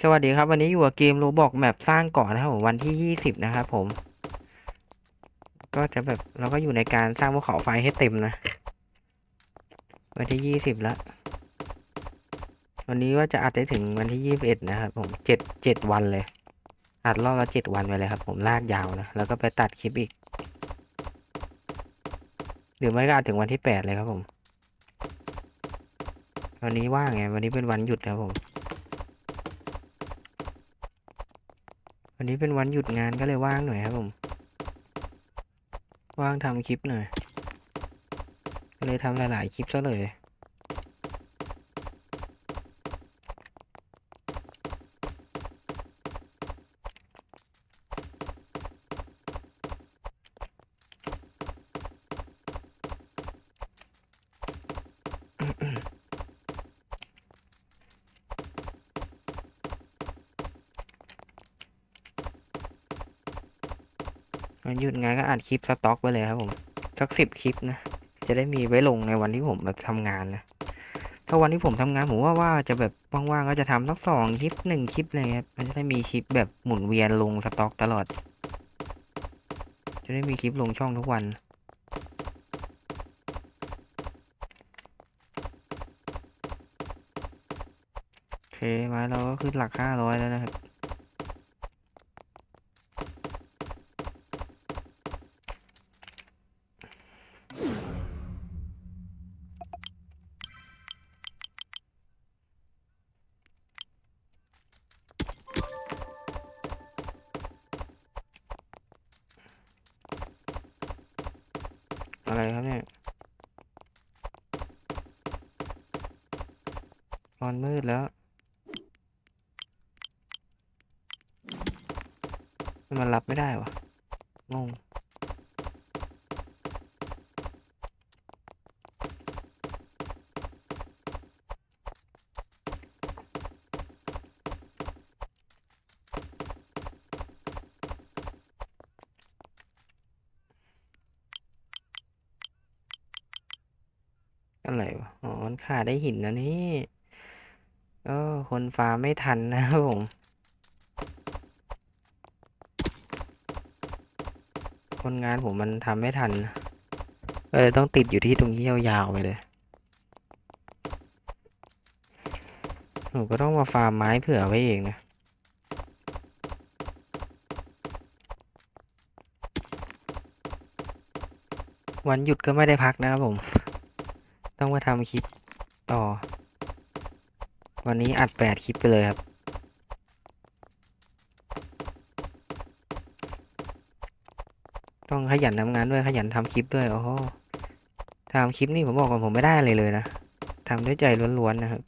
สวัสดีครับ วันนี้อยู่กับเกมโรบอกแมปสร้างเกาะนะครับผมวันที่ยี่สิบนะครับผม ก็จะแบบเราก็อยู่ในการสร้างภูเขาไฟให้เต็มนะ วันที่ยี่สิบแล้ว วันนี้ว่าจะอัดได้ถึงวันที่ยี่สิบเอ็ดนะครับผมเจ็ดเจ็ดวันเลย อัดรอบละเจ็ดวันไปเลยครับ ผมลากยาวนะแล้วก็ไปตัดคลิปอีก หรือไม่ก็อัดถึงวันที่แปดเลยครับผม วันนี้ว่างไงวันนี้เป็นวันหยุดครับผม วันนี้เป็นวันหยุดงานก็เลยว่างหน่อยครับผม ว่างทำคลิปหน่อย เลยทำหลาย ๆ คลิปซะเลย วันหยุดงานก็อัดค ลิปสต็อกไว้เลยครับผมสักสิบคลิปนะจะได้มีไว้ลงในวันที่ผมแบบทำงานนะถ้าวันที่ผมทำงานผมว่าว่าจะแบบว่างๆก็จะทำสักสองคลิปหนึ่งคลิปอะไรเงี้ยมันจะได้มีคลิปแบบหมุนเวียนลงสต็อกตลอด จะได้มีคลิปลงช่องทุกวันโอเคม้เราก็ขึ้นหลักห้าร้อยแล้วนะครับ อะไรครับเนี่ยตอนมืดแล้วมันรับไม่ได้วะงง อะไรวะ อ๋อ มันขาดได้ หินนะนี่เออคนฟาร์ไม่ทันนะครับผม คนงานผมมันทำไม่ทันก็เลยต้องติดอยู่ที่ตรงนี้ยาวๆไปเลย หนูก็ต้องมาฟาร์มไม้เผื่อไว้เองนะวันหยุดก็ไม่ได้พักนะครับผม ต้องมาทำคลิป ต่อ วันนี้อัดแปดคลิปไปเลยครับ ต้องขยันทำงานด้วยขยันทำคลิปด้วยโอ้โหทำคลิปนี่ผมบอกก่อนผมไม่ได้เลยเลยนะทำด้วยใจล้วนๆนะครับ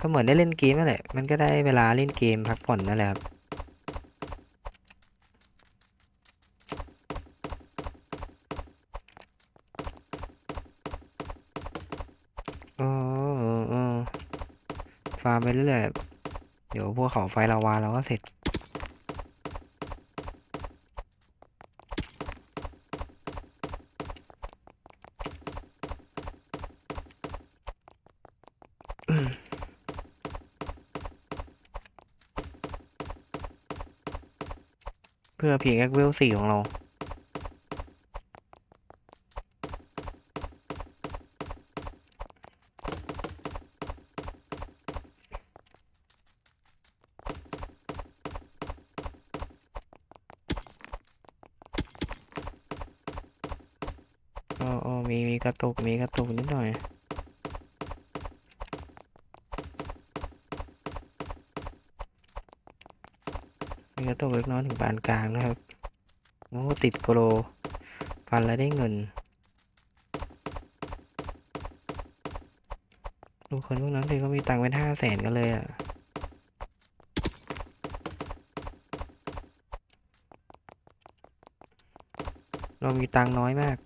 ก็เหมือนได้เล่นเกมนั่นแหละ มันก็ได้เวลาเล่นเกมพักผ่อนนั่นแหละครับ เออเออเออฟาร์มไปเรื่อยๆ เขาไฟลาวาเราก็เสร็จ เพื่อเพียงแอคเวลสี่ของเรา อ๋ออ๋อมีมีกระ ตุกมีกระตุกนิดหน่อยมีกระตุกเล็กน้อยถึงปานกลางนะครับโอ้ติดโกโลพันแล้วได้เงินดูคนพวกนั้นเลยก็มีตังค์เป็นห้าแสนกันเลยอะเรามีตังค์น้อยมาก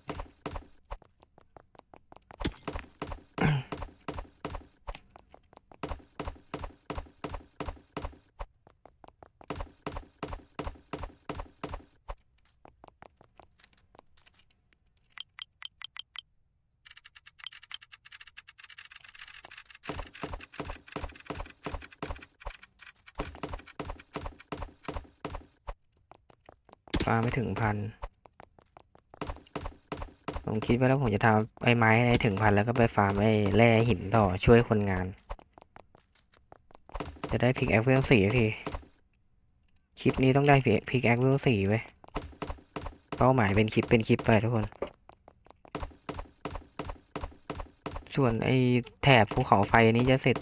ฟาร์มไม่ถึงพัน ผมคิดไว้แล้วผมจะทำไอ้ไม้ให้ถึงพันแล้วก็ไปฟาร์มไอ้แร่หินต่อช่วยคนงาน จะได้พิกแอคเวลสี่ทีคลิปนี้ต้องได้พิกแอคเวลสี่ไว้เป้าหมายเป็นคลิปเป็นคลิปไปทุกคน ส่วนไอ้แถบภูเขาไฟนี้จะเสร็จ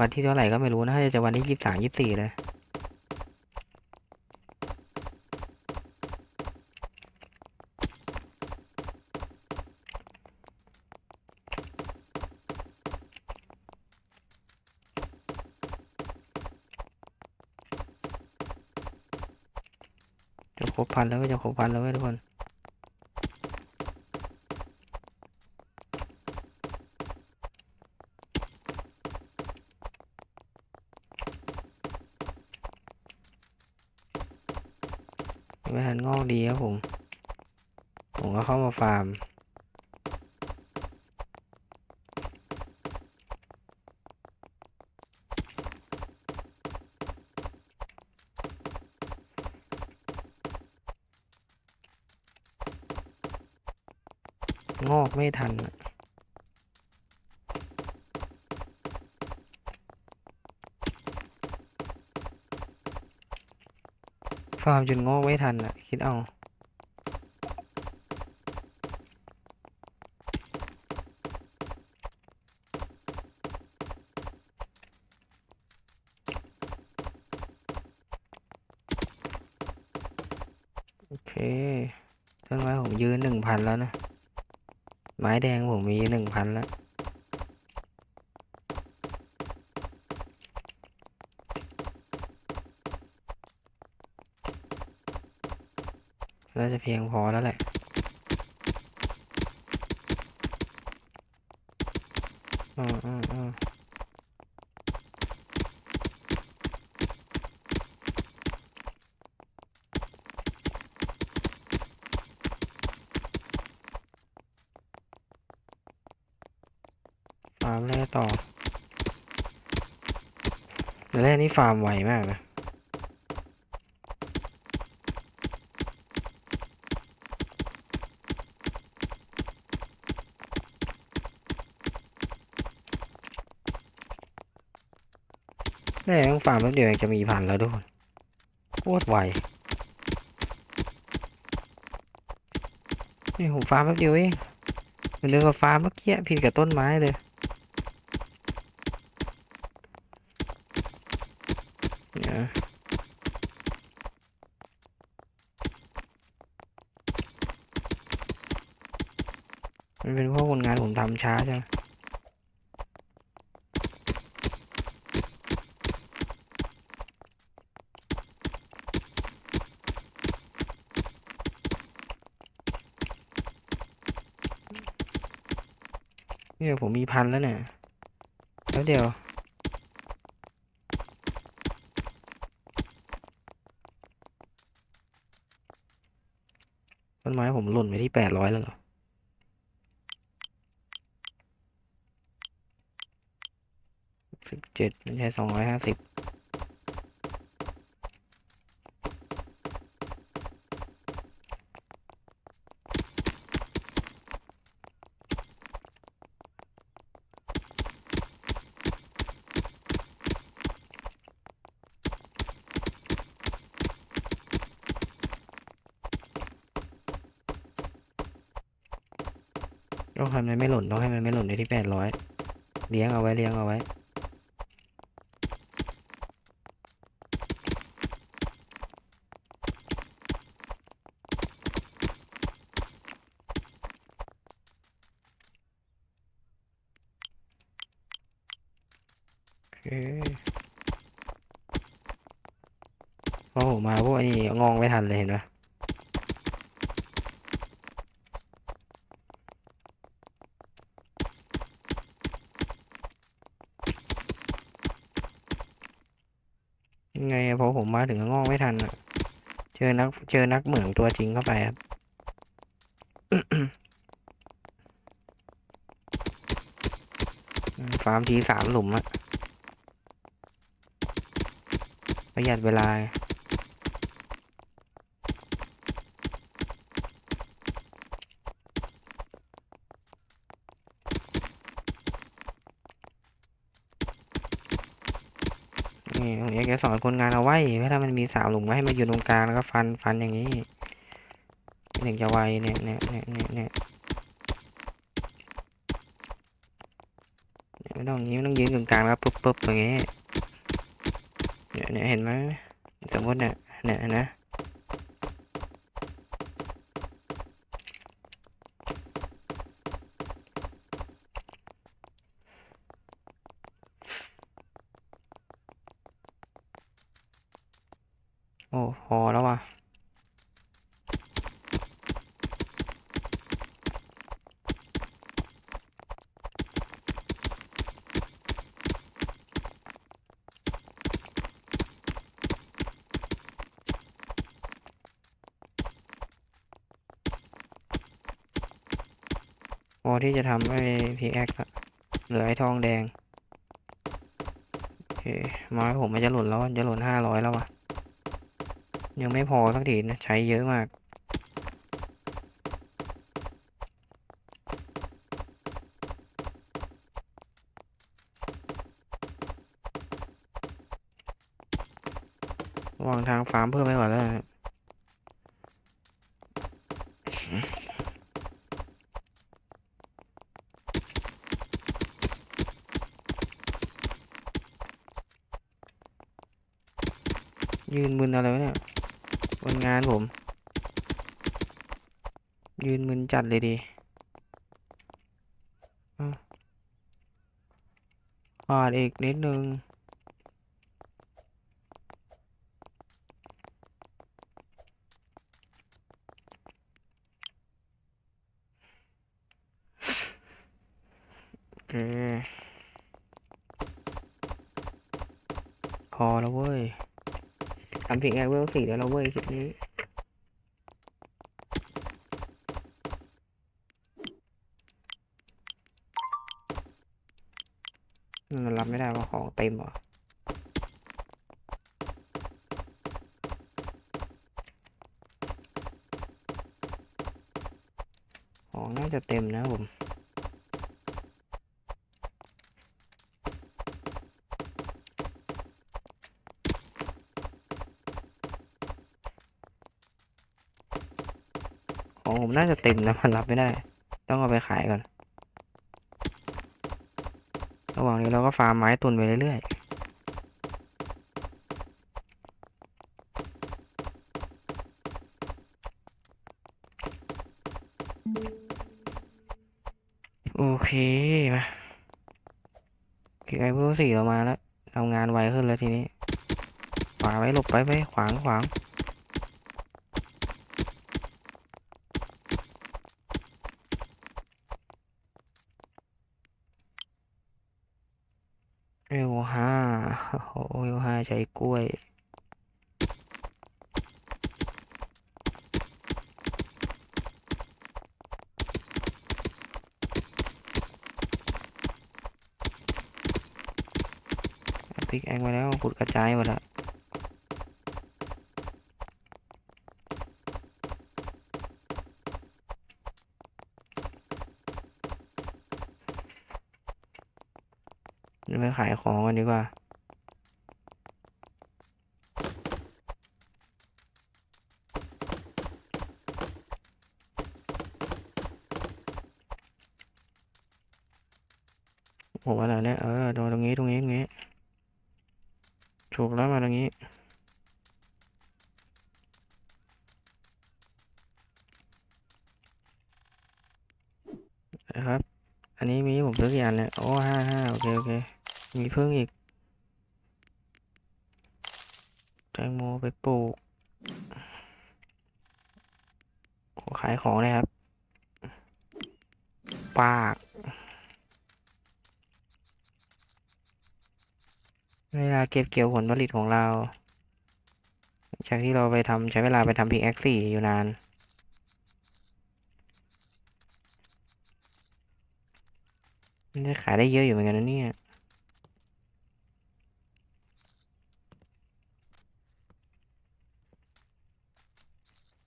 วันที่เท่าไหร่ก็ไม่รู้นะน่าจะวันที่ยี่สิบสามยี่สิบสี่เลย พันแล้วก็จะหกพันแล้วเว้ทุกคนไม่ทันงอกดีครับผม ผมก็เข้ามาฟาร์ม งอก ไม่ทันอะฟาร์มจนงอกไม่ทันอะคิดเอาโอเคต้นไม้ผมยืนหนึ่งพันแล้วนะ ไม้แดงผมมีหนึ่งพันแล้ว น่าจะเพียงพอแล้วแหละอืมอืมอืมฟามแร่ต่อแต่แร่นี่ฟาร์มไวมากนะแร่ต้องฟาร์มแป๊บเดียวจะมีพันแล้วทุกคนโคตรไวนี่ผมฟาร์มแป๊บเดียวเองเป็นเรื่องกับฟาร์มเมื่อกี้ผิดกับต้นไม้เลย เดี๋ยวมันเป็นเพราะคนงานผมทำช้าใช่ไหมเนี่ยผมมีพันแล้วเนี่ยแล้วเดี๋ยว ต้นไม้ผมหล่นไปที่แปดร้อยแล้วเหรอสิบเจ็ดไม่ใช่สองร้อยห้าสิบต้องทำให้มันไม่หล่นต้องให้มันไม่หล่นในที่แปดร้อย เลี้ยงเอาไว้เลี้ยงเอาไว้ โอเคพอผมาพวกอันนี้งองไม่ทันเลยเห็นไหมยังไงอะพอผมมาถึงก็งอกไม่ ทันอะเจอนักเจอนักเหมืองตัวจริงเข้าไปครับฟาร์มทีสามหลุมอะประหยัดเวลา นี่ผมอยาก จะสอนคนงานเอาไว้ถ้ามันมีสามหลุมก็ให้มาอยู่ตรงกลางแล้วก็ฟันฟันอย่างนี้ถึงจะไวเนี่ยเนี่ยเนี่ยเนี่ยเนี่ยไม่ต้องอย่างนี้ไม่ต้องยืนตรงกลางแล้วปุ๊บปุ๊บอย่างนี้เนี่ยเนี่ยเห็นไหมสมมติเนี่ยเนี่ยนะ โอ้พอแล้วว่ะ พ อที่จะทำไอ้พีแอคเหลือไอ้ทองแดงโอเคไม้ผมมันจะหล่นแล้วมันจะหล่นห้าร้อยแล้ววะยังไม่พอสักทีนะใช้เยอะมากวางทางฟาร์มเพิ่มไปก่อนแล้ว ยืนมึนอะไรวะเนี่ยวันงานผม ยืนมึนจัดเลยดีอ้าวขาดอีกนิดนึง โอเคพอแล้วเว้ย ทำเพียงไงเวลสี่แล้วเราเว้ยคลิปนี้ มันรับไม่ได้ว่าของเต็มหรอของน่าจะเต็มนะผม ของผม น่าจะเต็มนะมันรับไม่ได้ ต้องเอาไปขายก่อน ระหว่างนี้เราก็ฟาร์มไม้ตุนไปเรื่อยๆโอเคมาเก็บไอ้เวลสี่เรามาแล้วทำงานไวขึ้นแล้วทีนี้ขวาไว้หลบไปไปขวางขวาง เอลห้าโอ้โห้าใจกล้วย พิกแองมาแล้วขุดกระจายหมดละเดี๋ยวไปขายของกันดีกว่า ผมว่าอะไรเนี่ยเออโดนตรงนี้ตรงนี้ตรงนี้ถูกแล้วมาตรงนี้ นะครับ อันนี้มีผมซื้อกี่อันเนี่ยโอ้ห้าห้าโอเคโอเค มีเพิ่งอีก แตงโมไปปลูกโอ้ขายของเลยครับ ปาก เวลาเก็บเกี่ยวผลผลิตของเรา จากที่เราไปทำใช้เวลาไปทำพิกแอคสี่อยู่นาน มันจะขายได้เยอะอยู่เหมือนกันนะเนี่ย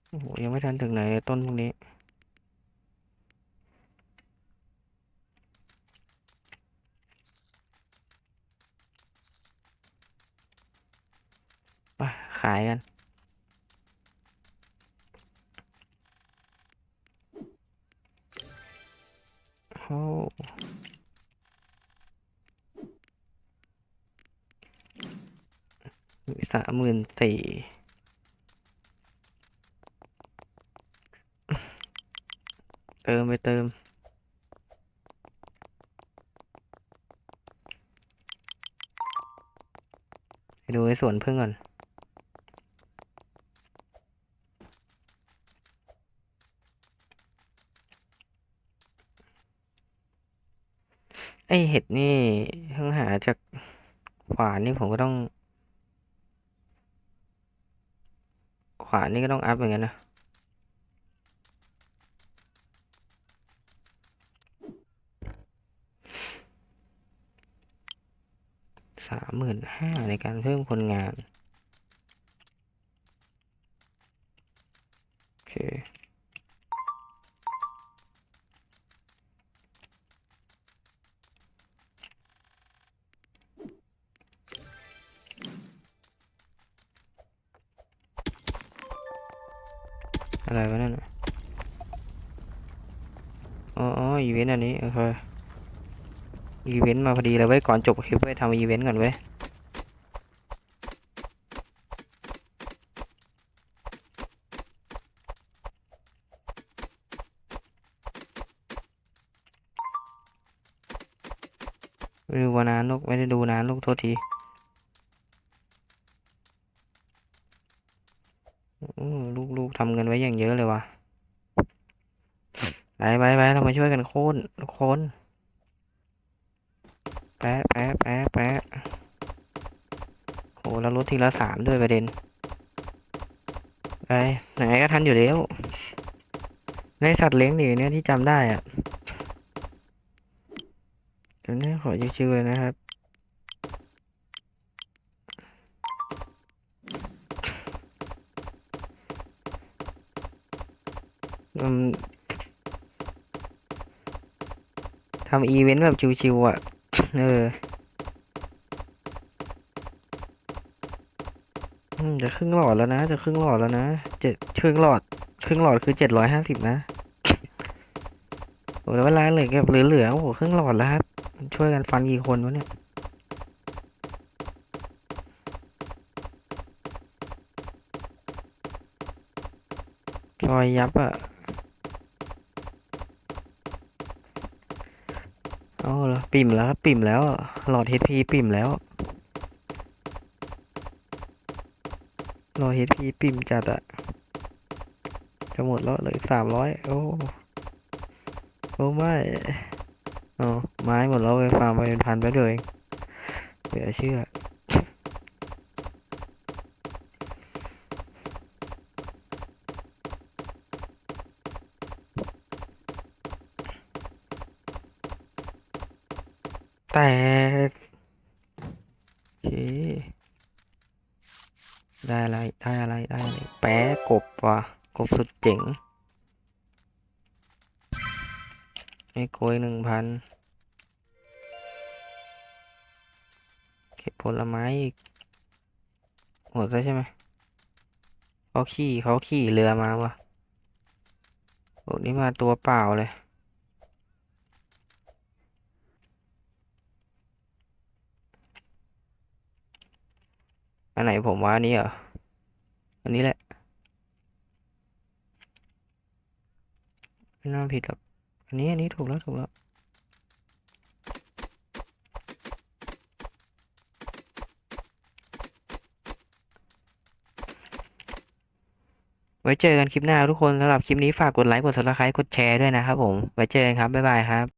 โอ้โหยังไม่ทันถึงไหนต้นพวกนี้ โขายกัน โอ้สามหมื่นสี่เติมไปเติมไปดูในสวนพึ่งก่อน ไอ เห็ดนี่เพิ่งหาจากขวานนี่ผมก็ต้อง ขวานนี่ก็ต้องอัพเหมือนกันนะสามหมื่นห้าในการเพิ่มคนงาน โอเค อะไรวะนั่นอ๋ออีเวนต์อันนี้โอเคอีเวนต์มาพอดีเลยเว้ยก่อนจบคลิปเว้ยทำอีเวนต์ก่อนเว้ยไม่ดูมานานลูกไม่ได้ดูนานลูกโทษทีอือลูกลูกทำเงินไว้อย่างเยอะเลยว่ะ ไปไปไปเรามาช่วยกันโค่นทุกคนแปะแปะแปะแปะโหแล้วลดทีละสามด้วยประเด็นไปไหนก็ทันอยู่แล้วในสัตว์เลี้ยงหนีเนี่ยที่จำได้อะเดี๋ยวนี้ขอชื่อๆเลยนะครับ อืมทำอีเวนต์แบบชิวๆอะ เออจะครึ่งหลอดแล้วนะ จะครึ่งหลอดแล้วนะ เจ็ดครึ่งหลอด ครึ่งหลอดคือเจ็ดร้อยห้าสิบนะโอ้แล้วเวลาเหลือแบบเหลือๆโอ้โหครึ่งหลอดแล้วครับ ช่วยกันฟันกี่คนวะเนี่ยรอยยับอะ เอาเหรอ ปิ่มแล้วครับปิ่มแล้ว หลอด HP ปิ่มแล้ว หลอด HP ปิ่มจัดอะจะหมดแล้วเหลยสามร้อยโอ้โอ้ไม่อ๋อไม้หมดแล้วไปฟาร์มไปเป็นพันไปเลยเหลือเชื่อ แต่โอเคได้อะไร ได้อะไร ได้อะไร แป๊ะกบ ว่ะกบสุดเจ๋งไอ้โกยหนึ่งพันเก็บผลไม้อีกหมดแล้วใช่ไหมเขาขี่เขาขี่เรือมาวะโอ้นี่มาตัวเปล่าเลยอันไหนผมว่านนี้เหรอ อันนี้แหละ ไม่น่าผิดหรอกอันนี้อันนี้ถูกแล้วถูกแล้วไว้เจอกันคลิปหน้าทุกคนสำหรับคลิปนี้ฝากกดไลค์กดซับสไครต์กดแชร์ด้วยนะครับผม ไว้เจอกันครับ บ๊ายบายครับ